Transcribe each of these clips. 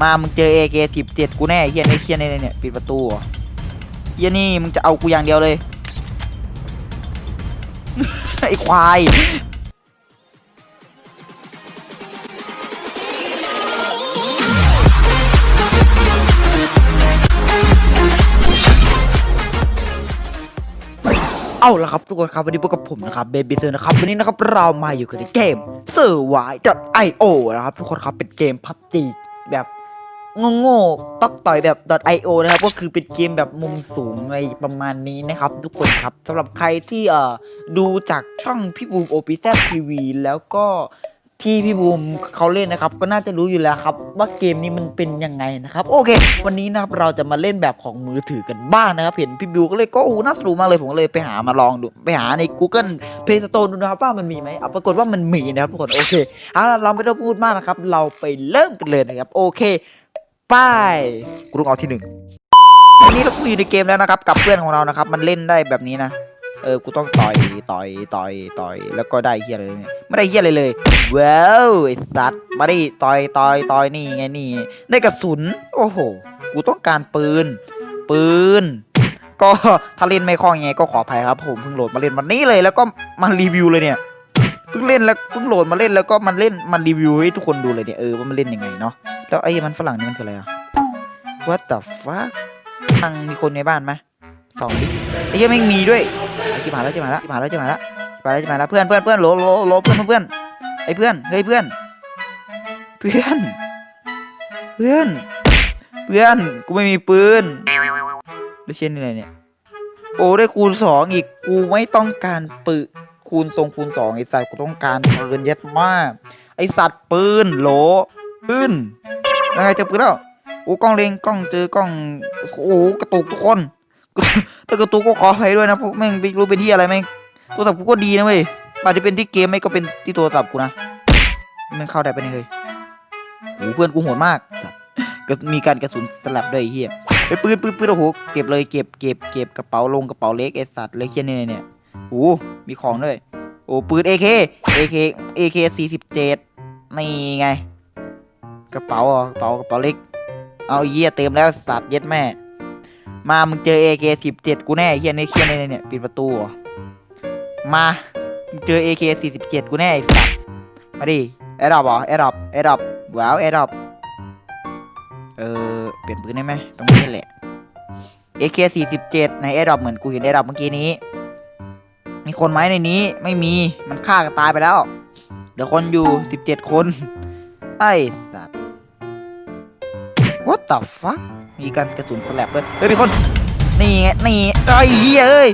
มามึงเจอ AK สิบเจ็ดกูแน่เฮียในเฮียในเนี่ยปิดประตูเฮียนี่มึงจะเอากูอย่างเดียวเลยไอ้ควายเอาละครับทุกคนครับวันนี้พบกับผมนะครับเบบี้เซอร์นะครับวันนี้นะครับเรามาอยู่กันในเกม s u r v i i o นะครับทุกคนครับเป็นเกมพับจีแบบ โง่ๆตอกต่อยแบบ .io นะครับ ก็คือเป็นเกมแบบมุมสูงอะไรประมาณนี้นะครับ ทุกคนครับสำหรับใครที่เอ่อดูจากช่องพี่บูมโอปิเซทีวีแล้วก็ที่พี่บูมเขาเล่นนะครับ ก็น่าจะรู้อยู่แล้วครับ ว่าเกมนี้มันเป็นยังไงนะครับ โอเค วันนี้นะครับเราจะมาเล่นแบบของมือถือกันบ้างนะครับ เห็นพี่บิวก็เลยก็อู้น่าสนุกมากเลยผมเลยไปหามาลองดูไปหาใน Google Play Store ดูนะครับว่ามันมีไหมเอาปรากฏว่ามันมีนะครับทุกคนโอเคเอาล่ะเราไม่ต้องพูดมากนะครับ เราไปเริ่มกันเลยนะครับ โอเค ไปกูต้องเอาที่หนึ่งวันนี้เราคุยในเกมแล้วนะครับ กับเพื่อนของเรานะครับ มันเล่นได้แบบนี้นะ เออ กูต้องต่อยต่อยต่อยต่อย แล้วก็ได้เฮียอะไรเนี่ยไม่ได้เฮียอะไรเลยว้าวไอ้สัตว์มาดิต่อยต่อยต่อยนี่ไงนี่ ได้กระสุน โอ้โห กูต้องการปืน ปืน ก็ถ้าเล่นไม่คล่องยังไงก็ขออภัยครับ ผมเพิ่งโหลดมาเล่นวันนี้เลย แล้วก็มารีวิวเลยเนี่ย เพิ่งเล่นแล้วเพิ่งโหลดมาเล่นแล้วก็มันเล่นมันรีวิวให้ทุกคนดูเลยเนี่ยเออว่ามันเล่นยังไงเนาะ แล้วไอ้มันฝรั่งนี่มันคืออะไรอะ What the fuck ทางมีคนในบ้านไหมสองดิไอ้เหี้ยังไม่งมีด้วยไอ้จิมาแล้วจิมาแล้วจิมาแล้วจิมาแล้วจิมาแล้วจิมาแล้วเพื่อนเพื่อนเพื่อนโหลโหลโหลเพื่อนเพื่อนไอ้เพื่อนเฮ้ยเพื่อน เพื่อน เพื่อน เพื่อนกูไม่มีปืนแล้วเช่นอะไรเนี่ยโอ้ได้คูณสองอีกกูไม่ต้องการปืนคูณทรงคูณสองไอ้สัตว์กูต้องการปืนเย็ดมาก ไอ้สัตว์ปืนโหลปืน ยังไงเจอปืนแล้วโอ้กล้องเล็งกล้องเจอกล้องโอ้กระตุกทุกคนถ้ากระตุกก็ขออภัยด้วยนะพวกแม่งไม่รู้เป็นที่อะไรแม่งโทรศัพท์กูก็ดีนะเว้ยอาจจะเป็นที่เกมไม่ก็เป็นที่โทรศัพท์กูนะมันเข้าได้ไปเนี่ยโอ้เพื่อนกูโหดมากก็มีการกระสุนสลับด้วยเฮียไอ้ปืนปืนปืนโอ้โหเก็บเลยเก็บเก็บเก็บกระเป๋าลงกระเป๋าเล็กไอสัตว์เลยเฮียเนี่ยเนี่ยโอ้มีของด้วยโอ้ปืน AK AK AK สี่สิบเจ็ดนี่ไง กระเป๋าอะกระเป๋ากระเป๋าเล็ก เอาเหี้ยเต็มแล้วสัตว์เย็ดแม่ มามึงเจอ AK สิบเจ็ดกูแน่ไอ้เฮียในเฮียในเนี่ยปิดประตูมามึงเจอ AK สี่สิบเจ็ดกูแน่ไอ้สัตว์มาดิแอดดอปเหรอแอดดอปแอดดอปว้าวแอดดอปเออเปลี่ยนปืนได้ไหมตรงนี้แหละ AK สี่สิบเจ็ดในแอดดอปเหมือนกูเห็นแอดดอปเมื่อกี้นี้มีคนไหมในนี้ไม่มีมันฆ่ากันตายไปแล้วเดี๋ยวคนอยู่สิบเจ็ดคน ไอ้ส What the fuck มีการกระสุนสลับด้วย เฮ้ยมีคน นี่ไง นี่ไอ้เหี้ยเอ้ย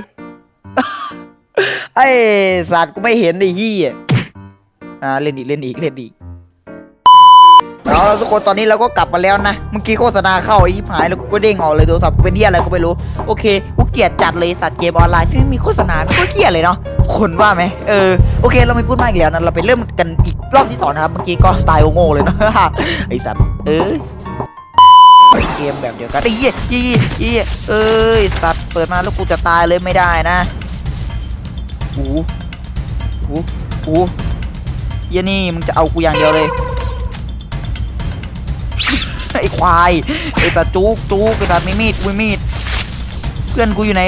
ไอ้สัตว์กูไม่เห็นไอ้เหี้ยอ่า เล่นอีก เล่นอีก เล่นอีกเอาละทุกคนตอนนี้เราก็กลับมาแล้วนะ เมื่อกี้โฆษณาเข้าไอ้หายแล้วก็เด้งออกเลยโทรศัพท์เป็นเหี้ยอะไรก็ไม่รู้ โอเคกูเกลียดจัดเลยสัตว์เกมออนไลน์ที่ไม่มีโฆษณาไม่ก็เกลียดเลยเนาะ คนว่าไหมเออ โอเคเราไม่พูดมากอีกแล้วนะ เราไปเริ่มกันอีกรอบที่สองนะครับ เมื่อกี้ก็ตายโง่เลยเนาะไอ้สัตว์ เออ เกมแบบเดียวกันอี๋อี๋อี๋เอ้ยสัตว์เปิดมาแล้วกูจะตายเลยไม่ได้นะหูหูหูเหี้ยนี่มึงจะเอากูอย่างเดียวเลยไอ้ควายไอ้สัตว์จุกจุกไอ้สัตว์มีมีดกูมีมีดเพื่อนกูอยู่ไหน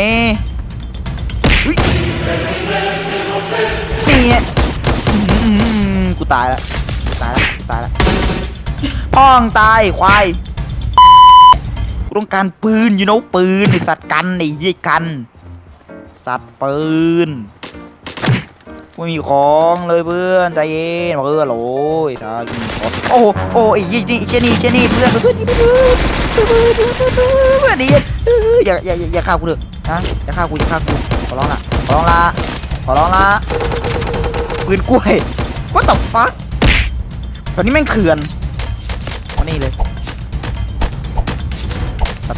นี่กูตายล้วกูตายล้วกูตายล้วพ้องตายควาย กูต้องการปืนอยูโนปืนไอสัตว์กันไอ้ยี่กัน สัตว์ปืนไม่มีของเลยเพื่อนใจเย็นเพื่อนโอ้ยสัตว์มีของโอ้โอ้ไอ้ยี่นี่เชนี่เชนี่เพื่อนเพื่อนนี่เพื่อนเพื่อนเพื่อนเพื่อนเพื่อนนี่เอออย่าอย่าอย่าอย่าฆ่ากูเถอะนะอย่าฆ่ากูอย่าฆ่ากูขอร้องละขอร้องละขอร้องละปืนกล้วย what the fuck ตอนนี้แม่งเขื่อนเอานี่เลย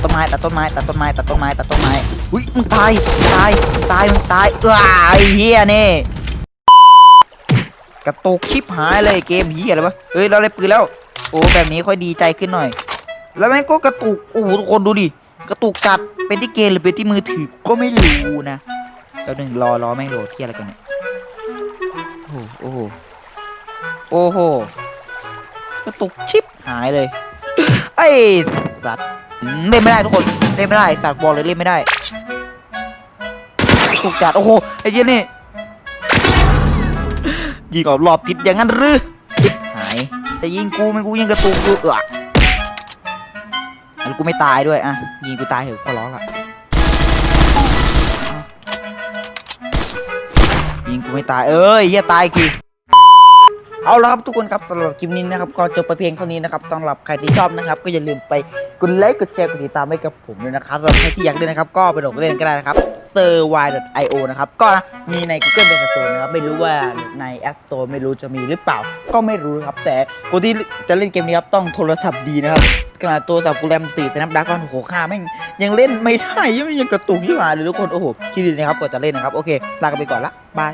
ตัดต้นไม้ตัดต้นไม้ตัดต้นไม้ตัดต้นไม้ตัดต้นไม้อุ้ยมึงตายตายตายมึงตายเออไอ้เฮียนี่กระตุกชิบหายเลยเกมเฮียอะไรวะเฮ้ยเราได้ปืนแล้ว โอ้แบบนี้ค่อยดีใจขึ้นหน่อย แล้วแม่งก็กระตุกโอ้โหทุกคนดูดิกระตุกจัดเป็นที่เกมหรือเป็นที่มือถือก็ไม่รู้นะแล้วหนึ่งรอรอแม่งโหลดเที่อะไรกันเนี่ยโอ้โหโอ้โหกระตุกชิบหายเลยไอ้สัตว์ เล่นไม่ได้ทุกคนเล่นไม่ได้สัตว์บอกเลยเล่นไม่ได้ถูกจัดโอ้โหไอ้เหี้นี่ยิงออกรอบติดอย่างนั้นหรือหายจะยิงกูไม่กูยิงกระตุกกูเออแล้วกูไม่ตายด้วยอะยิงกูตายเถอะขอร้องละยิงกูไม่ตายเอ้ยเฮียตายคือ เอาละครับทุกคนครับสำหรับคลิปนี้นะครับก็จบไปเพียงเท่านี้นะครับสำหรับใครที่ชอบนะครับ ก็อย่าลืมไปกดไลค์กดแชร์กดติดตามให้กับผมด้วยนะครับสำหรับใครที่อยากเล่นนะครับ ก็ไปโหลดเล่นก็ได้นะครับ s e r v i io นะครับก็นะมีใน Google Play Store นะครับไม่รู้ว่าใน App Store ไม่รู้จะมีหรือเปล่า ก็ไม่รู้ครับ แต่คนที่จะเล่นเกมนี้ครับต้องโทรศัพท์ดีนะครับขนาดตัวสับกูแรม4 Snapdragon 65แม่งยังเล่นไม่ได้ยังยังกระตุกยี่หว่าเลยทุกคนโอ้โหคิดดีนะครับกดจะเล่นนะครับโอเคลากันไปก่อนละบาย